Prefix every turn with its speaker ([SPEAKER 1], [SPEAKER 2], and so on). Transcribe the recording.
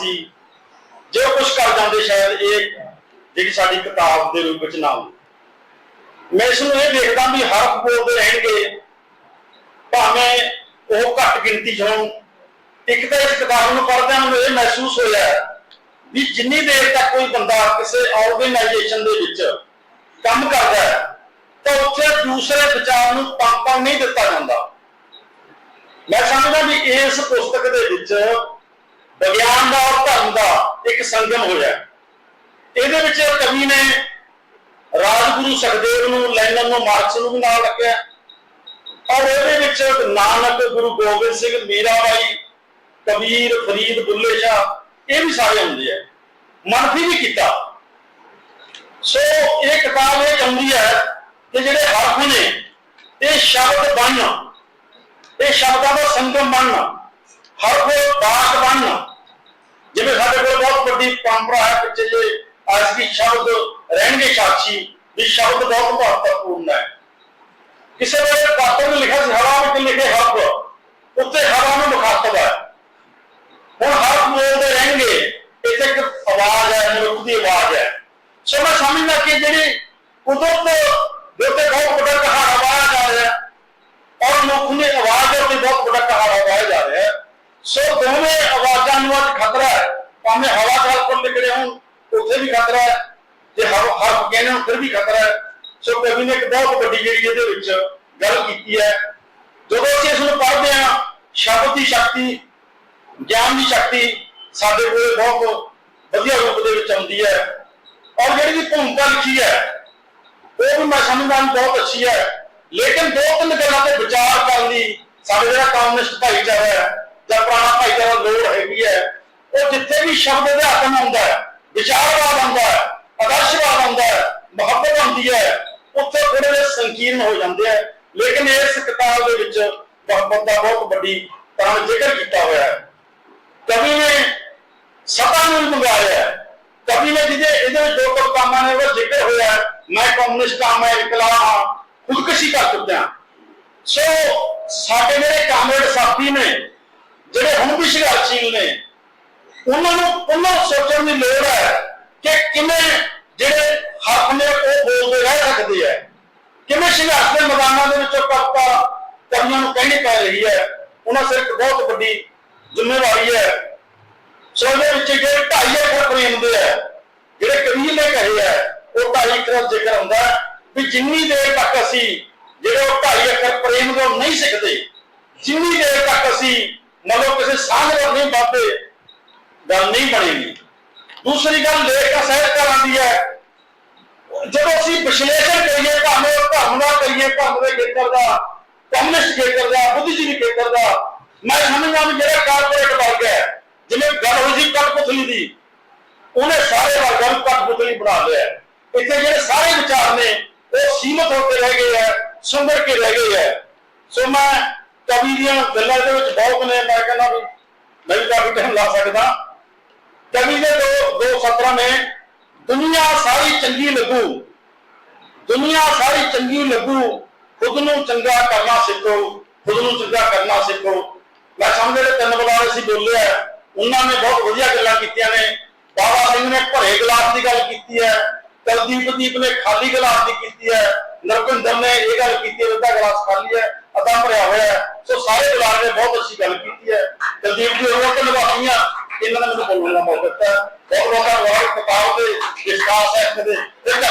[SPEAKER 1] ਸੀ। ਜੇ ਕੁਝ ਕਰ ਜਾਂਦੇ ਸ਼ਾਇਦ ਇਹ ਜਿਹੜੀ ਸਾਡੀ ਕਿਤਾਬ ਦੇ ਰੂਪ ਵਿੱਚ ਨਾ ਹੁੰਦੀ ਮੈਂ ਇਸ ਨੂੰ ਇਹ ਦੇਖਦਾ ਵੀ ਹਰਫ ਬੋਲਦੇ ਰਹਿਣਗੇ, ਭਾਵੇਂ ਉਹ ਘੱਟ ਗਿਣਤੀ 'ਚ ਹੋਣ। ਇੱਕ ਤਾਂ ਇਸ ਕਿਤਾਬ ਨੂੰ ਪੜ੍ਹਦਿਆਂ ਨੂੰ ਇਹ ਮਹਿਸੂਸ ਹੋਇਆ ਵੀ ਜਿੰਨੀ ਦੇਰ ਤੱਕ ਕੋਈ ਬੰਦਾ ਕਿਸੇ ਆਰਗੇਨਾਈਜੇਸ਼ਨ ਦੇ ਵਿੱਚ ਕੰਮ ਕਰਦਾ ਹੈ, ਤਾਂ ਉੱਥੇ ਦੂਸਰੇ ਵਿਚਾਰ ਨੂੰ ਪਾਪਾ ਨਹੀਂ ਦਿੱਤਾ ਜਾਂਦਾ। ਮੈਂ ਸਮਝਦਾ ਵੀ ਇਸ ਪੁਸਤਕ ਦੇ ਵਿੱਚ ਵਿਗਿਆਨ ਦਾ ਔਰ ਧਰਮ ਦਾ ਇੱਕ ਸੰਗਮ ਹੋਇਆ ਇਹਦੇ ਵਿੱਚ ਕਵੀ ਨੇ ਰਾਜਗੁਰੂ ਸੁਖਦੇਵ ਨੂੰ, ਲੈਨਨ ਨੂੰ, ਮਾਰਕਸ ਨੂੰ ਵੀ ਨਾਲ ਰੱਖਿਆ ਔਰ ਇਹਦੇ ਵਿੱਚ ਨਾਨਕ ਗੁਰੂ ਗੋਬਿੰਦ ਸਿੰਘ, ਮੀਰਾਬਾਈ, ਕਬੀਰ, ਫਰੀਦ, ਬੁੱਲੇ ਸ਼ਾਹ, ਇਹ ਵੀ ਸਾਰੇ ਹੁੰਦੇ ਆ। ਮਨਫੀ ਵੀ ਕੀਤਾ। ਸੋ ਇਹ ਕਿਤਾਬ ਇਹ ਚਾਹੁੰਦੀ ਹੈ ਕਿ ਜਿਹੜੇ ਹਰਫ ਨੇ, ਇਹ ਸ਼ਬਦ ਬਣਨ, ਇਹ ਸ਼ਬਦਾਂ ਦਾ ਸੰਗਮ ਬਣਨ, ਹਰਫ ਬਾਤ ਬਣਨ ਜਿਵੇਂ ਸਾਡੇ ਕੋਲ ਬਹੁਤ ਵੱਡੀ ਪਰੰਪਰਾ ਹੈ ਪਿੱਛੇ ਜੇ ਅੱਜ ਦੀ ਸ਼ਬਦ ਰਹਿਣਗੇ ਸਾਖੀ, ਵੀ ਸ਼ਬਦ ਬਹੁਤ ਮਹੱਤਵਪੂਰਨ ਹੈ। ਕਿਸੇ ਵੇਲੇ ਪਾਤਰ ਨੇ ਲਿਖਿਆ ਸੀ, ਹਵਾ ਵਿੱਚ ਲਿਖੇ ਹਰਫ ਉੱਤੇ ਹਵਾ ਨੂੰ ਮੁਖਾਤਬ ਹੈ। ਹੁਣ ਹਰਫ ਬੋਲਦੇ ਰਹਿਣਗੇ, ਇੱਥੇ ਇੱਕ ਆਵਾਜ਼ ਹੈ, ਮਨੁੱਖ ਦੀ ਆਵਾਜ਼ ਹੈ। ਸੋ ਮੈਂ ਸਮਝਦਾ ਕਿ ਜਿਹੜੀ ਕੁਦਰਤ ਦੇ ਉੱਤੇ ਬਹੁਤ ਵੱਡਾ ਕਹਾੜਾ ਵਾਇਆ ਜਾ ਰਿਹਾ ਹੈ ਔਰ ਮਨੁੱਖ ਦੀ ਆਵਾਜ਼ ਦੇ ਉੱਤੇ ਬਹੁਤ ਵੱਡਾ ਕਹਾੜਾ ਵਾਇਆ ਜਾ ਰਿਹਾ ਹੈ ਸੋ ਦੋਵੇਂ ਆਵਾਜ਼ਾਂ ਨੂੰ ਅੱਜ ਖਤਰਾ ਹੈ। ਭਾਵੇਂ ਹਵਾ ਦਾ ਉੱਪਰ ਲਿਖ ਹੋਣ, ਉੱਥੇ ਵੀ ਖਤਰਾ ਹੈ। ਜੇ ਹਰ ਹਰਫ ਕਹਿੰਦੇ ਹੋਣ ਫਿਰ ਵੀ ਖਤਰਾ ਹੈ। ਸੋ ਕਵੀ ਨੇ ਇੱਕ ਬਹੁਤ ਵੱਡੀ ਜਿਹੜੀ ਇਹਦੇ ਵਿੱਚ ਗੱਲ ਕੀਤੀ ਹੈ। ਜਦੋਂ ਅਸੀਂ ਇਸ ਨੂੰ ਪੜ੍ਹਦੇ ਹਾਂ, ਸ਼ਬਦ ਦੀ ਸ਼ਕਤੀ, ਗਿਆਨ ਦੀ ਸ਼ਕਤੀ ਸਾਡੇ ਕੋਲ ਬਹੁਤ ਵਧੀਆ ਰੂਪ ਦੇ ਵਿੱਚ ਆਉਂਦੀ ਹੈ। ਔਰ ਜਿਹੜੀ ਦੀ ਭੂਮਿਕਾ ਲਿਖੀ ਹੈ, ਉਹ ਵੀ ਮੈਂ ਸਮਝਦਾ ਬਹੁਤ ਅੱਛੀ ਹੈ। ਲੇਕਿਨ ਦੋ ਤਿੰਨ ਗੱਲਾਂ ਤੇ ਵਿਚਾਰ ਕਰਨ ਦੀ ਸਾਡੇ ਜਿਹੜਾ ਕਮਿਊਨਿਸਟ ਭਾਈਚਾਰਾ ਹੈ ਜਾਂ ਪੁਰਾਣਾ ਭਾਈਚਾਰਾ ਲੋੜ ਹੈਗੀ ਹੈ, ਉਹ ਜਿੱਥੇ ਵੀ ਸ਼ਬਦ ਅਧਿਆਤਮ ਆਉਂਦਾ ਹੈ, ਵਿਚਾਰਵਾਦ ਆਉਂਦਾ ਹੈ, ਆਦਰਸ਼ਵਾਦ ਆਉਂਦਾ ਹੈ, ਮੁਹੱਬਤ ਆਉਂਦੀ ਹੈ, ਉੱਥੇ ਥੋੜੇ ਜਿਹੇ ਸੰਕੀਰਨ ਹੋ ਜਾਂਦੇ ਆ ਲੇਕਿਨ ਇਸ ਕਿਤਾਬ ਦੇ ਵਿੱਚ ਮੁਹੱਬਤ ਦਾ ਬਹੁਤ ਵੱਡੀ ਤਰ੍ਹਾਂ ਜ਼ਿਕਰ ਕੀਤਾ ਹੋਇਆ ਹੈ। ਕਵੀ ਨੇ ਸਭਾ ਨੂੰ ਮੰਗਾਇਆ ਕਵੀ ਨੇ ਜਿਹਦੇ ਇਹਦੇ ਵਿੱਚ ਦੋ ਕੁ ਕੰਮਾਂ ਨੇ ਉਹ ਜ਼ਿਕਰ ਹੋਇਆ ਮੈਂ ਕਮਿਊਨਿਸਟ ਹਾਂ, ਮੈਂ ਇਨਕਲਾਬ ਹਾਂ, ਖੁਦਕੁਸ਼ੀ ਕਰ ਚੁੱਕਿਆ। ਸੋ ਸਾਡੇ ਜਿਹੜੇ ਕਾਮਰੇਡ ਸਾਥੀ ਨੇ ਜਿਹੜੇ ਹੁਣ ਵੀ ਸੰਘਰਸ਼ੀਲ ਨੇ, ਉਹਨਾਂ ਨੂੰ ਉਹਨਾਂ ਸੋਚਣ ਦੀ ਲੋੜ ਹੈ ਕਿ ਕਿਵੇਂ ਜਿਹੜੇ ਹੱਕ ਨੇ ਉਹ ਬੋਲਦੇ ਰਹਿ ਸਕਦੇ ਆ ਕਿਵੇਂ ਸੰਘਰਸ਼ ਦੇ ਮੈਦਾਨਾਂ ਦੇ ਵਿੱਚੋਂ ਕਪਤਾ ਕਵੀਆਂ ਨੂੰ ਕਹਿਣੀ ਪੈ ਰਹੀ ਹੈ, ਉਹਨਾਂ ਸਿਰ ਇੱਕ ਬਹੁਤ ਵੱਡੀ ਜ਼ਿੰਮੇਵਾਰੀ ਹੈ। ਸੋ ਇਹਦੇ ਵਿੱਚ ਜਿਹੜੇ ਢਾਈ ਅੱਖਰ ਪ੍ਰੇਮ ਦੇ ਹੈ, ਜਿਹੜੇ ਕਬੀਰ ਨੇ ਕਹੇ ਹੈ, ਉਹ ਢਾਈ ਅੱਖਰ ਦਾ ਜ਼ਿਕਰ ਹੁੰਦਾ ਵੀ ਜਿੰਨੀ ਦੇਰ ਤੱਕ ਅਸੀਂ ਜਿਹੜੇ ਉਹ ਢਾਈ ਅੱਖਰ ਪ੍ਰੇਮ ਤੋਂ ਨਹੀਂ ਸਿੱਖਦੇ, ਜਿੰਨੀ ਦੇਰ ਤੱਕ ਅਸੀਂ ਮਨੋਂ ਕਿਸੇ ਸਾਂਝ ਨਹੀਂ ਵੱਧਦੇ ਗੱਲ ਨਹੀਂ ਬਣੇਗੀ। ਦੂਸਰੀ ਗੱਲ ਲੇਖ ਦਾ ਸਾਹਿਤਕਾਰਾਂ ਦੀ ਹੈ। ਜਦੋਂ ਅਸੀਂ ਵਿਸ਼ਲੇਸ਼ਣ ਕਰੀਏ ਭਾਵੇਂ ਧਰਮ ਦਾ ਕਰੀਏ, ਧਰਮ ਦੇ ਖੇਤਰ ਦਾ, ਕਮਿਊਨਿਸਟ ਖੇਤਰ ਦਾ, ਬੁੱਧੀਜੀਵੀ ਖੇਤਰ ਦਾ, ਮੈਂ ਸਮਝਦਾ ਵੀ ਜਿਹੜਾ ਕਾਰਪੋਰੇਟ ਵਰਗ ਹੈ, ਜਿਵੇਂ ਗੱਲ ਹੋਈ ਸੀ ਕਠਪੁਤਲੀ ਦੀ, ਉਹਨੇ ਸਾਰੇ ਵਰਗਾਂ ਨੂੰ ਕਠਪੁਤਲੀ ਬਣਾ ਲਿਆ। ਇੱਥੇ ਜਿਹੜੇ ਸਾਰੇ ਵਿਚਾਰ ਨੇ, ਉਹ ਸੀਮਤ ਹੋ ਕੇ ਰਹਿ ਗਏ ਹੈ, ਸੁੰਦਰ ਕੇ ਰਹਿ ਗਏ ਹੈ। ਸੋ ਮੈਂ ਕਵੀ ਦੀਆਂ ਗੱਲਾਂ ਦੇ ਵਿੱਚ ਬਹੁਤ ਨੇ, ਮੈਂ ਕਹਿੰਦਾ ਵੀ ਮੈਂ ਕਾਫੀ ਟਾਈਮ ਲਾ ਸਕਦਾ। ਕਵੀ ਦੇ ਦੋ ਦੋ ਸਤਰਾਂ ਨੇ, ਦੁਨੀਆ ਸਾਰੀ ਚੰਗੀ ਲੱਗੂ, ਦੁਨੀਆ ਸਾਰੀ ਚੰਗੀ ਲੱਗੂ, ਖੁਦ ਨੂੰ ਚੰਗਾ ਕਰਨਾ ਸਿੱਖੋ, ਖੁਦ ਨੂੰ ਚੰਗਾ ਕਰਨਾ ਸਿੱਖੋ। ਮੈਂ ਸਮਝਦੇ ਜਿਹੜੇ ਤਿੰਨ ਬਲਾਰੇ ਸੀ ਬੋਲੇ ਆ ਉਹਨਾਂ ਨੇ ਬਹੁਤ ਵਧੀਆ ਗੱਲਾਂ ਕੀਤੀਆਂ ਨੇ। ਬਾਬਾ ਸਿੰਘ ਨੇ ਭਰੇ ਗਲਾਸ ਦੀ ਗੱਲ ਕੀਤੀ ਹੈ, ਕਲਦੀਪ ਦੀਪ ਨੇ ਖਾਲੀ ਗਲਾਸ ਦੀ ਕੀਤੀ ਹੈ ਨਰਪਿੰਦਰ ਨੇ ਇਹ ਗੱਲ ਕੀਤੀ ਹੈ ਉਹਦਾ ਗਲਾਸ ਖਾਲੀ ਹੈ ਅਦਾ ਭਰਿਆ ਹੋਇਆ ਹੈ। ਸੋ ਸਾਰੇ ਬੁਲਾਰੇ ਨੇ ਬਹੁਤ ਅੱਛੀ ਗੱਲ ਕੀਤੀ ਹੈ। ਕੁਲਦੀਪ ਜੀ, ਹੋਰ ਤਾਂ ਨਿਭਾਈਆਂ ਇਹਨਾਂ ਨੇ ਮੈਨੂੰ ਬੋਲਣ ਦਾ ਮੌਕਾ ਦਿੱਤਾ। ਬਹੁਤ ਬਹੁਤ ਧੰਨਵਾਦ ਕਿਤਾਬ ਦੇ ਵਿਸ਼ਵਾਸ ਹੈ ਕਦੇ ਇਹਦਾ